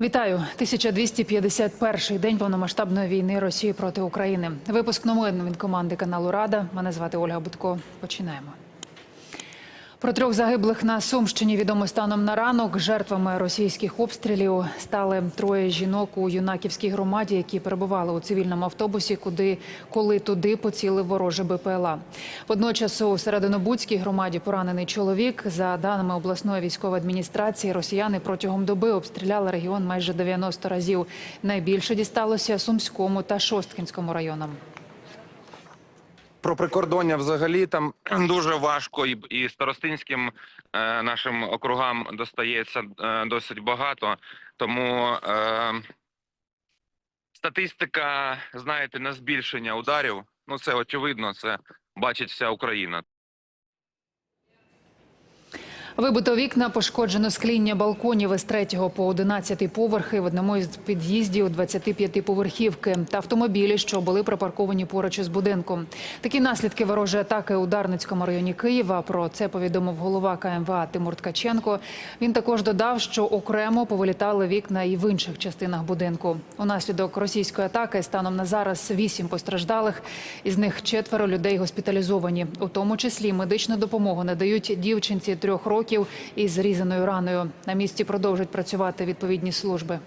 Вітаю 1251-й день повномасштабної війни Росії проти України. Випуск новин від команди каналу Рада. Мене звати Ольга Будко. Починаємо. Про трьох загиблих на Сумщині відомо станом на ранок. Жертвами російських обстрілів стали троє жінок у юнаківській громаді, які перебували у цивільному автобусі, куди коли туди поцілив вороже БПЛА. Водночас у серединобудській громаді поранений чоловік. За даними обласної військової адміністрації, росіяни протягом доби обстріляли регіон майже 90 разів. Найбільше дісталося Сумському та Шосткінському районам. Про прикордоння взагалі там дуже важко, і, і старостинським е, нашим округам достається е, досить багато. Тому е, статистика, знаєте, на збільшення ударів. Ну це очевидно, це бачить вся Україна. Вибито вікна, пошкоджено скління балконів із 3 по 11 поверхи в одному із під'їздів 25-поверхівки та автомобілі, що були припарковані поруч із будинком. Такі наслідки ворожої атаки у Дарницькому районі Києва. Про це повідомив голова КМВА Тимур Ткаченко. Він також додав, що окремо повилітали вікна і в інших частинах будинку. Унаслідок російської атаки станом на зараз вісім постраждалих. Із них четверо людей госпіталізовані, у тому числі медичну допомогу надають дівчинці трьох років із зрізаною раною. На місці продовжують працювати відповідні служби.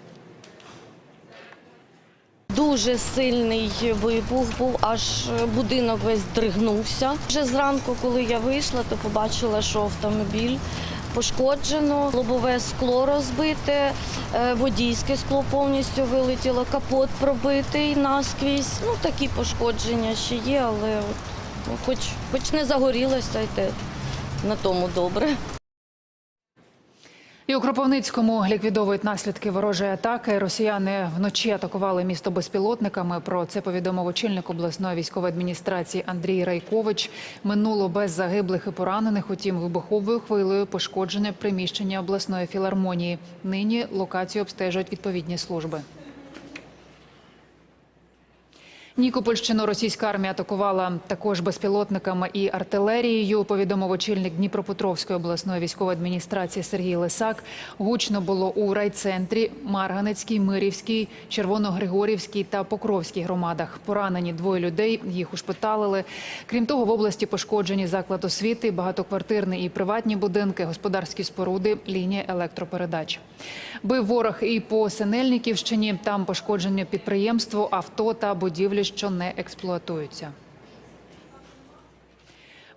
Дуже сильний вибух був, аж будинок весь дригнувся. Вже зранку, коли я вийшла, то побачила, що автомобіль пошкоджено, лобове скло розбите, е, водійське скло повністю вилетіло, капот пробитий наскрізь. Ну такі пошкодження ще є, але от, ну, хоч, хоч не загорілося, й те на тому добре. І у Кропивницькому ліквідовують наслідки ворожої атаки. Росіяни вночі атакували місто безпілотниками. Про це повідомив очільник обласної військової адміністрації Андрій Райкович. Минуло без загиблих і поранених. Утім, вибуховою хвилею пошкоджене приміщення обласної філармонії. Нині локацію обстежують відповідні служби. Нікопольщину російська армія атакувала також безпілотниками і артилерією. Повідомив очільник Дніпропетровської обласної військової адміністрації Сергій Лисак. Гучно було у райцентрі, Марганецькій, Мирівській, Червоногригорівській та Покровській громадах. Поранені двоє людей. Їх ушпиталили. Крім того, в області пошкоджені заклад освіти, багатоквартирні і приватні будинки, господарські споруди, лінія електропередач. Бив ворог і по Синельниківщині. Там пошкодження підприємство, авто та будівлі, що не експлуатуються.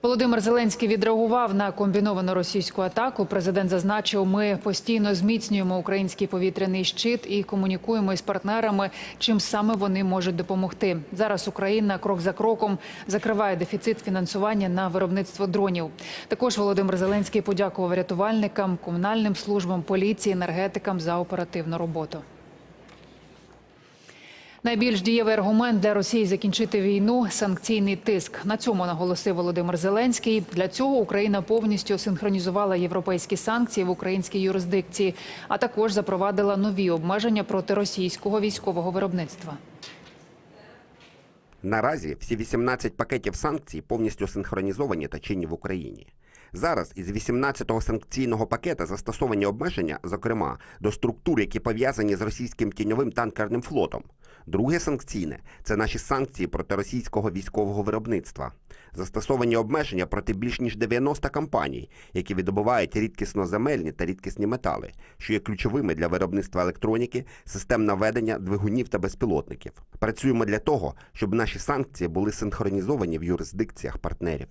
Володимир Зеленський відреагував на комбіновану російську атаку. Президент зазначив, ми постійно зміцнюємо український повітряний щит і комунікуємо із партнерами, чим саме вони можуть допомогти. Зараз Україна крок за кроком закриває дефіцит фінансування на виробництво дронів. Також Володимир Зеленський подякував рятувальникам, комунальним службам, поліції, енергетикам за оперативну роботу. Найбільш дієвий аргумент для Росії закінчити війну санкційний тиск. На цьому наголосив Володимир Зеленський. Для цього Україна повністю синхронізувала європейські санкції в українській юрисдикції, а також запровадила нові обмеження проти російського військового виробництва. Наразі всі 18 пакетів санкцій повністю синхронізовані та чинні в Україні. Зараз із 18-го санкційного пакета застосовані обмеження, зокрема, до структур, які пов'язані з російським тіньовим танкерним флотом. Друге санкційне це наші санкції проти російського військового виробництва. Застосовані обмеження проти більш ніж 90 компаній, які видобувають рідкісноземельні та рідкісні метали, що є ключовими для виробництва електроніки, систем наведення, двигунів та безпілотників. Працюємо для того, щоб наші санкції були синхронізовані в юрисдикціях партнерів.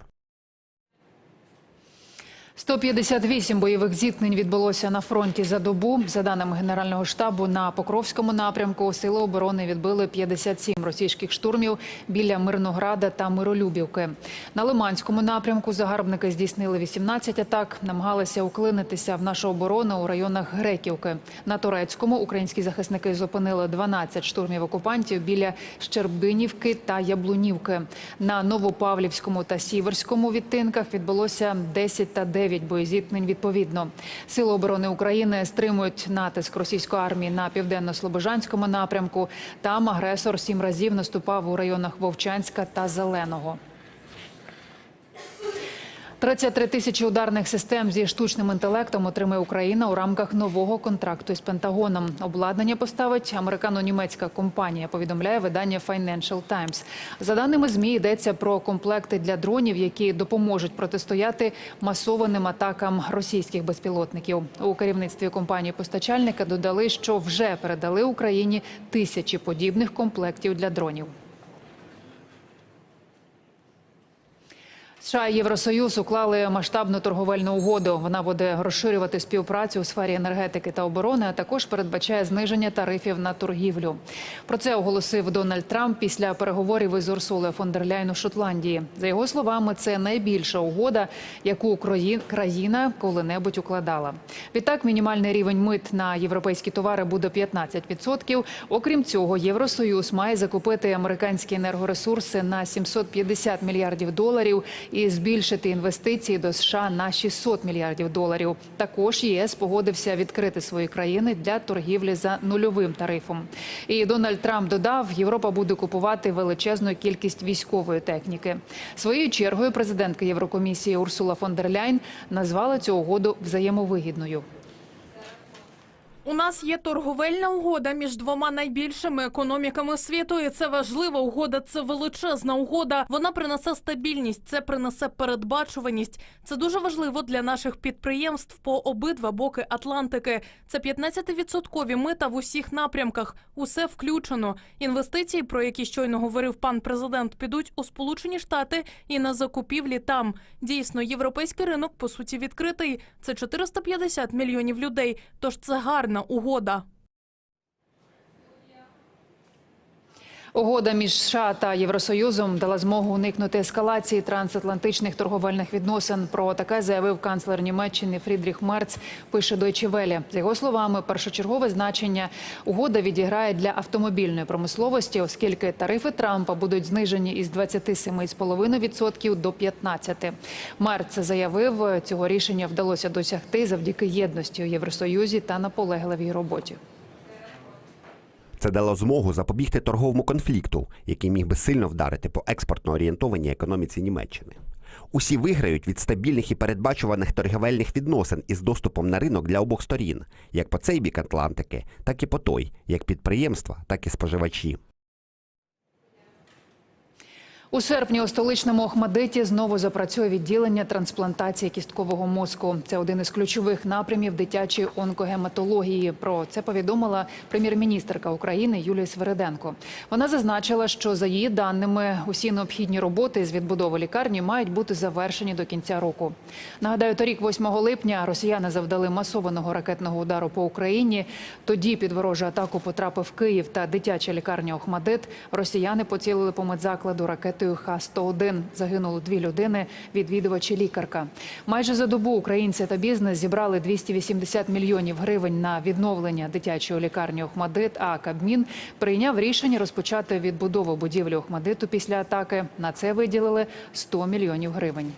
158 бойових зіткнень відбулося на фронті за добу. За даними Генерального штабу, на Покровському напрямку сили оборони відбили 57 російських штурмів біля Мирнограда та Миролюбівки. На Лиманському напрямку загарбники здійснили 18 атак, намагалися уклинитися в нашу оборону у районах Греківки. На Турецькому українські захисники зупинили 12 штурмів окупантів біля Щербинівки та Яблунівки. На Новопавлівському та Сіверському відтинках відбулося 10 та 9 боєзіткнень відповідно. Сили оборони України стримують натиск російської армії на південно-слобожанському напрямку. Там агресор сім разів наступав у районах Вовчанська та Зеленого. 33 тисячі ударних систем зі штучним інтелектом отримає Україна у рамках нового контракту із Пентагоном. Обладнання поставить американо-німецька компанія. Повідомляє видання Financial Times. За даними змі йдеться про комплекти для дронів, які допоможуть протистояти масованим атакам російських безпілотників. У керівництві компанії постачальника додали, що вже передали Україні тисячі подібних комплектів для дронів. США і Євросоюз уклали масштабну торговельну угоду. Вона буде розширювати співпрацю у сфері енергетики та оборони, а також передбачає зниження тарифів на торгівлю. Про це оголосив Дональд Трамп після переговорів із Урсулою фон дер Ляйн у Шотландії. За його словами, це найбільша угода, яку країна коли-небудь укладала. Відтак, мінімальний рівень мит на європейські товари буде 15%. Окрім цього, Євросоюз має закупити американські енергоресурси на 750 мільярдів доларів і збільшити інвестиції до США на 600 мільярдів доларів. Також ЄС погодився відкрити свої країни для торгівлі за нульовим тарифом. І Дональд Трамп додав, Європа буде купувати величезну кількість військової техніки. Своєю чергою президентка Єврокомісії Урсула фон дер Ляйн назвала цю угоду взаємовигідною. У нас є торговельна угода між двома найбільшими економіками світу, і це важлива угода. Це величезна угода. Вона принесе стабільність, це принесе передбачуваність. Це дуже важливо для наших підприємств по обидва боки Атлантики. Це 15-відсоткові мита в усіх напрямках. Усе включено. Інвестиції, про які щойно говорив пан президент, підуть у Сполучені Штати і на закупівлі там. Дійсно, європейський ринок по суті відкритий. Це 450 мільйонів людей. Тож це гарна угода. Угода між США та Євросоюзом дала змогу уникнути ескалації трансатлантичних торговельних відносин. Про таке заявив канцлер Німеччини Фрідріх Мерц. Пише Deutsche Welle. За його словами, першочергове значення угода відіграє для автомобільної промисловості, оскільки тарифи Трампа будуть знижені із 27,5% до 15%. Мерц заявив, цього рішення вдалося досягти завдяки єдності у Євросоюзі та наполегливій роботі. Це дало змогу запобігти торговому конфлікту, який міг би сильно вдарити по експортно орієнтованій економіці Німеччини. Усі виграють від стабільних і передбачуваних торговельних відносин із доступом на ринок для обох сторін, як по цей бік Атлантики, так і по той, як підприємства, так і споживачі. У серпні у столичному Охмадиті знову запрацює відділення трансплантації кісткового мозку. Це один із ключових напрямів дитячої онкогематології. Про це повідомила прем'єр-міністерка України Юлія Свериденко. Вона зазначила, що за її даними усі необхідні роботи з відбудови лікарні мають бути завершені до кінця року. Нагадаю, торік, 8 липня, росіяни завдали масованого ракетного удару по Україні. Тоді під ворожу атаку потрапив Київ та дитяча лікарня Охмадит. Росіяни поцілили по медзакладу ракетою Х-101. Загинуло дві людини, відвідувачі лікарка. Майже за добу українці та бізнес зібрали 280 мільйонів гривень на відновлення дитячої лікарні Охмадит, а Кабмін прийняв рішення розпочати відбудову будівлі Охмадиту після атаки. На це виділили 100 мільйонів гривень.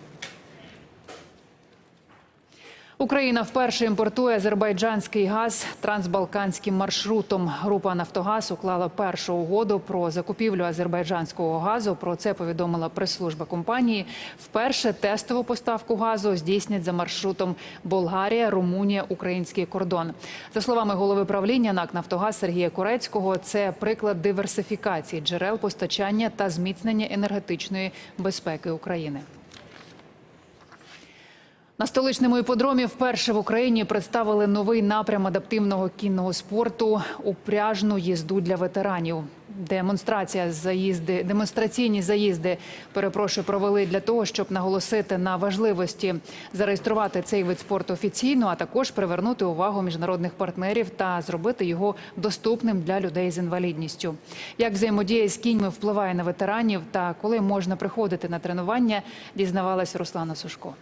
Україна вперше імпортує азербайджанський газ трансбалканським маршрутом. Група Нафтогаз уклала першу угоду про закупівлю азербайджанського газу. Про це повідомила прес-служба компанії. Вперше тестову поставку газу здійснять за маршрутом Болгарія, Румунія, український кордон. За словами голови правління НАК Нафтогаз Сергія Курецького, це приклад диверсифікації джерел постачання та зміцнення енергетичної безпеки України. На столичному іподромі вперше в Україні представили новий напрям адаптивного кінного спорту упряжну їзду для ветеранів. Демонстрація заїзди, демонстраційні заїзди перепрошую провели для того, щоб наголосити на важливості зареєструвати цей вид спорту офіційно, а також привернути увагу міжнародних партнерів та зробити його доступним для людей з інвалідністю. Як взаємодія з кіньми впливає на ветеранів та коли можна приходити на тренування, дізнавалась Руслана Сушко.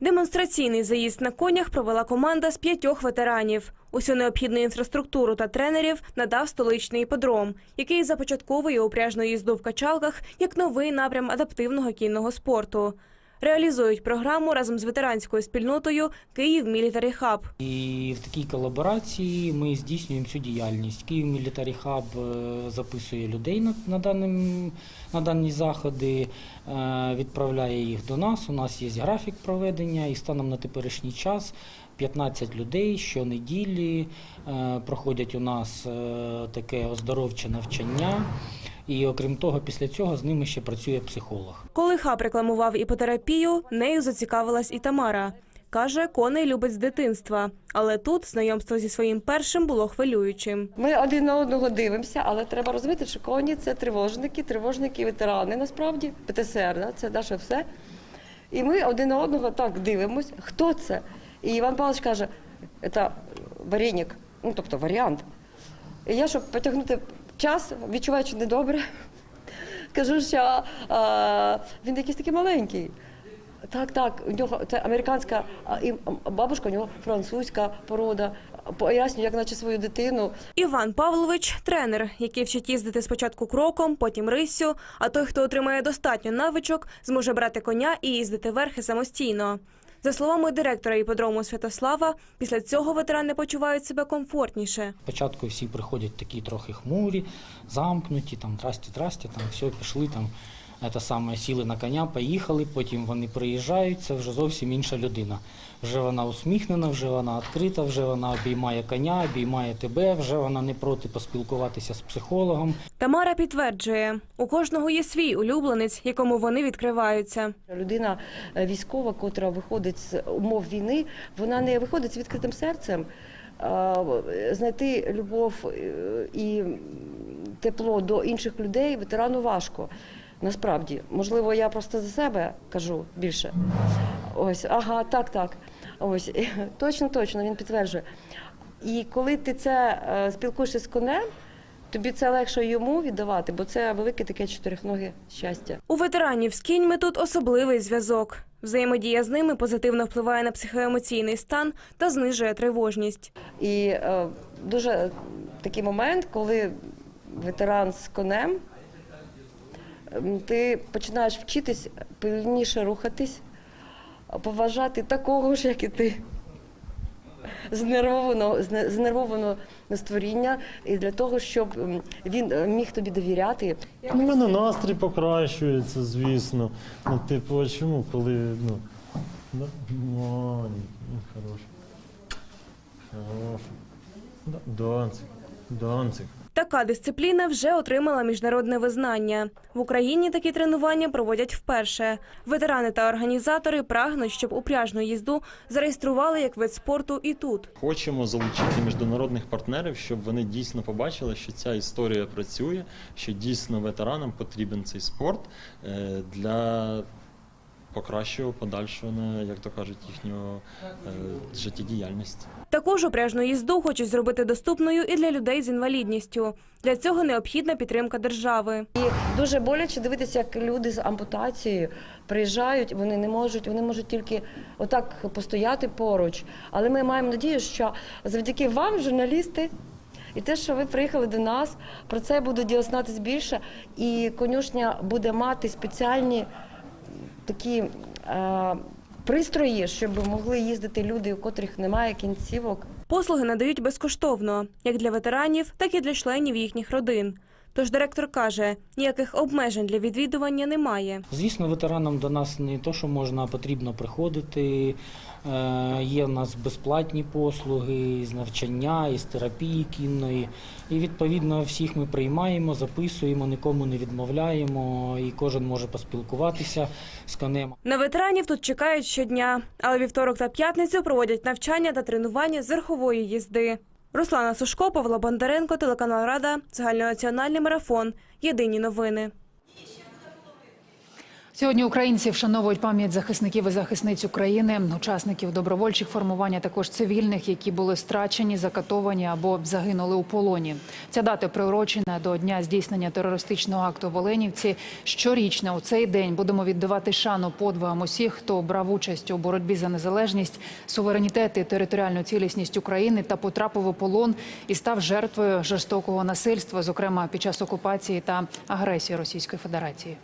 Демонстраційний заїзд на конях провела команда з п'ятьох ветеранів. Усю необхідну інфраструктуру та тренерів надав столичний іподром, який започатковує упряжну їзду в качалках як новий напрям адаптивного кінного спорту. Реалізують програму разом з ветеранською спільнотою Київ Мілітарі Хаб. І в такій колаборації ми здійснюємо цю діяльність. Київ Мілітарі Хаб е, записує людей на, на, даним, на дані заходи, е, відправляє їх до нас. У нас є графік проведення, і станом на теперішній час 15 людей щонеділі е, проходять у нас таке оздоровче навчання. І окрім того, після цього з ними ще працює психолог. Коли хаб рекламував іпотерапію, нею зацікавилась і Тамара. Каже, коней любить з дитинства, але тут знайомство зі своїм першим було хвилюючим. Ми один на одного дивимося, але треба розуміти, що коні це тривожники, тривожники, ветерани насправді, ПТСР, да? це наше все. І ми один на одного так дивимося, хто це. І Іван Павлович каже, це варенік, ну тобто варіант. І я, щоб потягнути час, відчуваю, що недобре, кажу, що а, він якийсь такий маленький. Так, так, у нього це американська і бабушка, у нього французька порода. Пояснюю, як наче свою дитину. Іван Павлович тренер, який вчить їздити спочатку кроком, потім риссю. А той, хто отримає достатньо навичок, зможе брати коня і їздити верхи самостійно. За словами директора іподрому Святослава, після цього ветерани почувають себе комфортніше. Спочатку всі приходять такі трохи хмурі, замкнуті, там трасті, трасті, там все, пішли там. Це саме сіли на коня, поїхали, потім вони приїжджають, це вже зовсім інша людина. Вже вона усміхнена, вже вона відкрита, вже вона обіймає коня, обіймає тебе, вже вона не проти поспілкуватися з психологом. Тамара підтверджує, у кожного є свій улюбленець, якому вони відкриваються. Людина е, військова, котра виходить з умов війни, вона не виходить з відкритим серцем. Знайти любов е, і тепло до інших людей ветерану важко. Насправді, можливо, я просто за себе кажу більше. Ось, ага, так, так. Ось точно, точно він підтверджує. І коли ти це е, спілкуєшся з конем, тобі це легше йому віддавати, бо це велике таке чотирихноге щастя. У ветеранів з кіньми тут особливий зв'язок. Взаємодія з ними позитивно впливає на психоемоційний стан та знижує тривожність. І е, дуже такий момент, коли ветеран з конем, ем, ти починаєш вчитись повільніше рухатись, поважати такого ж, як і ти. Знервовано, зне- знервовано створіння, і для того, щоб він е, міг тобі довіряти. У мене настрій покращується, звісно. Ну, типу, а чому, коли, ну, да, ну, хороший. Хороший. Да, Данцик, Данцик. Така дисципліна вже отримала міжнародне визнання. В Україні такі тренування проводять вперше. Ветерани та організатори прагнуть, щоб упряжну їзду зареєстрували як вид спорту і тут. Хочемо залучити міжнародних партнерів, щоб вони дійсно побачили, що ця історія працює, що дійсно ветеранам потрібен цей спорт е, для покращого подальшого, на, як то кажуть, їхнього е, життєдіяльності. Також упряжну їзду хочуть зробити доступною і для людей з інвалідністю. Для цього необхідна підтримка держави. І Дуже боляче дивитися, як люди з ампутацією приїжджають, вони не можуть, вони можуть тільки отак постояти поруч. Але ми маємо надію, що завдяки вам, журналісти, і те, що ви приїхали до нас, про це будуть дізнатися більше. І конюшня буде мати спеціальні такі е, пристрої, щоб могли їздити люди, у котрих немає кінцівок. Послуги надають безкоштовно, як для ветеранів, так і для членів їхніх родин. Тож директор каже, ніяких обмежень для відвідування немає. Звісно, ветеранам до нас не то, що можна, а потрібно приходити. Е, Є в нас безплатні послуги з навчання, із терапії кінної. І відповідно всіх ми приймаємо, записуємо, нікому не відмовляємо, і кожен може поспілкуватися з конем. На ветеранів тут чекають щодня, але вівторок та п'ятницю проводять навчання та тренування з верхової їзди. Руслана Сушко, Павло Бондаренко, телеканал Рада, загальнонаціональний марафон. Єдині новини. Сьогодні українці вшановують пам'ять захисників і захисниць України, учасників добровольчих формувань, а також цивільних, які були страчені, закатовані або загинули у полоні. Ця дата приурочена до дня здійснення терористичного акту в Оленівці. Щорічно у цей день будемо віддавати шану подвигам усіх, хто брав участь у боротьбі за незалежність, суверенітет і територіальну цілісність України та потрапив у полон і став жертвою жорстокого насильства, зокрема під час окупації та агресії Російської Федерації.